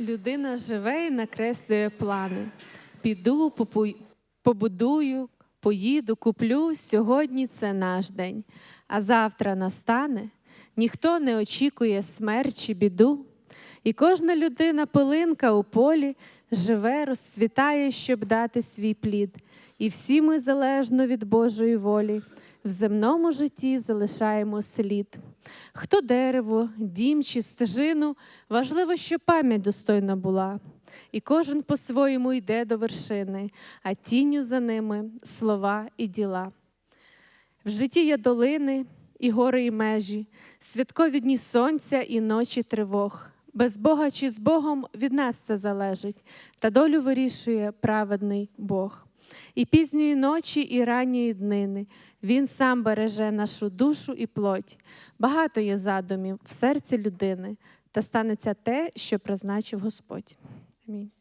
Людина живе і накреслює плани. Піду, побудую, поїду, куплю. Сьогодні це наш день, а завтра настане. Ніхто не очікує смерть чи біду. І кожна людина пилинка у полі живе, розцвітає, щоб дати свій плід. І всі ми залежно від Божої волі в земному житті залишаємо слід. Хто дерево, дім чи стежину, важливо, щоб пам'ять достойна була. І кожен по-своєму йде до вершини, а тінню за ними слова і діла. В житті є долини, і гори, і межі, святкові дні сонця і ночі тривог. Без Бога чи з Богом від нас це залежить, та долю вирішує праведний Бог. І пізньої ночі, і ранньої днини Він сам береже нашу душу і плоть. Багато є задумів в серці людини, та станеться те, що призначив Господь. Амінь.